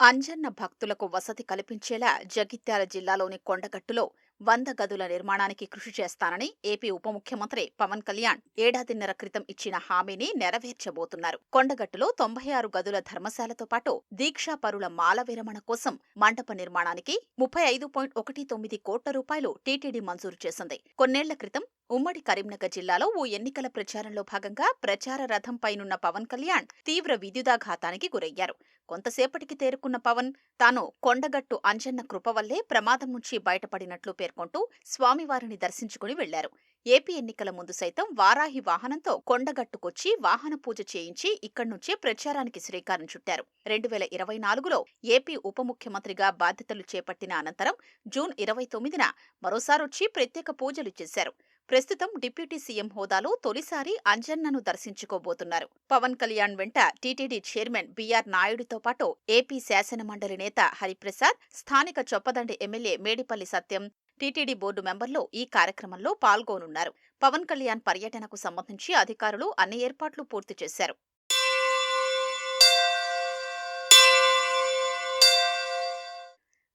అంజన్న భక్తులకు వసతి కల్పించేలా జగిత్యాల జిల్లాలోని కొండగట్టులో వంద గదుల నిర్మాణానికి కృషి చేస్తానని ఏపీ ఉప ముఖ్యమంత్రి పవన్ కళ్యాణ్ ఏడాదిన్నర క్రితం ఇచ్చిన హామీని నెరవేర్చబోతున్నారు. కొండగట్టులో తొంభై ఆరు గదుల ధర్మశాలతో పాటు దీక్షా పరుల మాల విరమణ కోసం మండప నిర్మాణానికి ముప్పై ఐదు పాయింట్ ఒకటి తొమ్మిది కోట్ల రూపాయలు టీటీడీ మంజూరు చేసింది. కొన్నేళ్ళ క్రితం ఉమ్మడి కరీంనగర్ జిల్లాలో ఓ ఎన్నికల ప్రచారంలో భాగంగా ప్రచార రథంపైనున్న పవన్ కళ్యాణ్ తీవ్ర విద్యుదాఘాతానికి గురయ్యారు. కొంతసేపటికి తేరుకున్న పవన్ తాను కొండగట్టు అంజన్న కృప వల్లే ప్రమాదం నుంచి బయటపడినట్లు పేర్కొంటూ స్వామివారిని దర్శించుకుని వెళ్ళారు. ఏపీ ఎన్నికల ముందు సైతం వారాహి వాహనంతో కొండగట్టుకొచ్చి వాహన పూజ చేయించి ఇక్కడి నుంచే ప్రచారానికి శ్రీకారం చుట్టారు. రెండు వేల ఇరవై నాలుగులో ఏపీ ఉప ముఖ్యమంత్రిగా బాధ్యతలు చేపట్టిన అనంతరం జూన్ ఇరవై తొమ్మిదిన మరోసారొచ్చి ప్రత్యేక పూజలు చేశారు. ప్రస్తుతం డిప్యూటీ సీఎం హోదాలో తొలిసారి అంజన్నను దర్శించుకోబోతున్నారు. పవన్ కళ్యాణ్ వెంట టీటీడీ చైర్మన్ బీఆర్ నాయుడుతో పాటు ఏపీ శాసనమండలి నేత హరిప్రసాద్ స్థానిక Choppadandi MLA Medipalli Satyam TTD board మెంబర్లు ఈ కార్యక్రమంలో పాల్గొనున్నారు. పవన్ కళ్యాణ్ పర్యటనకు సంబంధించి అధికారులు అన్ని ఏర్పాట్లు పూర్తి చేశారు.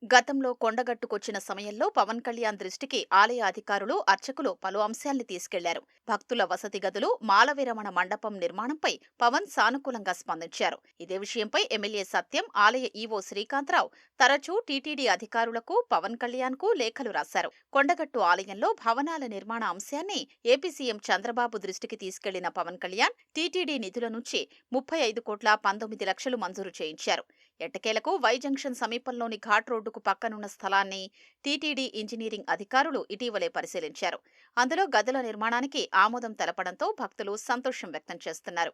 గతంలో కొండగట్టుకొచ్చిన సమయంలో పవన్ కళ్యాణ్ దృష్టికి ఆలయ అధికారులు అర్చకులు పలు అంశాల్ని తీసుకెళ్ళారు. భక్తుల వసతి గదులు మాల విరమణ మండపం నిర్మాణంపై పవన్ సానుకూలంగా స్పందించారు. ఇదే విషయంపై ఎమ్మెల్యే సత్యం ఆలయ ఈవో శ్రీకాంతరావు తరచూ టీటీడీ అధికారులకు పవన్ కళ్యాణ్కు లేఖలు రాశారు. కొండగట్టు ఆలయంలో భవనాల నిర్మాణ అంశాన్ని ఏపీ సీఎం చంద్రబాబు దృష్టికి తీసుకెళ్ళిన పవన్ కళ్యాణ్ టీటీడీ నిధుల నుంచి ముప్పై ఐదు కోట్ల పంతొమ్మిది లక్షలు మంజూరు చేయించారు. ఎట్టకేలకు వై జంక్షన్ సమీపంలోని ఘాట్ రోడ్డు రోడ్డుకు పక్కనున్న స్థలాన్ని టీటీడీ ఇంజనీరింగ్ అధికారులు ఇటీవలే పరిశీలించారు. అందులో గదుల నిర్మాణానికి ఆమోదం తెలపడంతో భక్తులు సంతోషం వ్యక్తం చేస్తున్నారు.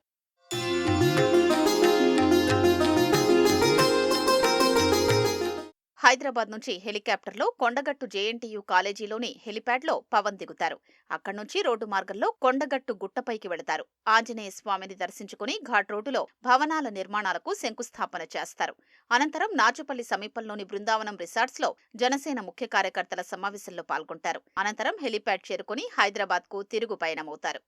హైదరాబాద్ నుంచి హెలికాప్టర్లో కొండగట్టు జేఎన్టీయూ కాలేజీలోని హెలిప్యాడ్లో పవన్ దిగుతారు. అక్కడి నుంచి రోడ్డు మార్గంలో కొండగట్టు గుట్టపైకి వెళతారు. ఆంజనేయ స్వామిని దర్శించుకుని ఘాట్ రోడ్డులో భవనాల నిర్మాణాలకు శంకుస్థాపన చేస్తారు. అనంతరం నాచుపల్లి సమీపంలోని బృందావనం రిసార్ట్స్లో జనసేన ముఖ్య కార్యకర్తల సమావేశంలో పాల్గొంటారు. అనంతరం హెలిప్యాడ్ చేరుకుని హైదరాబాద్కు తిరుగు పయనమవుతారు.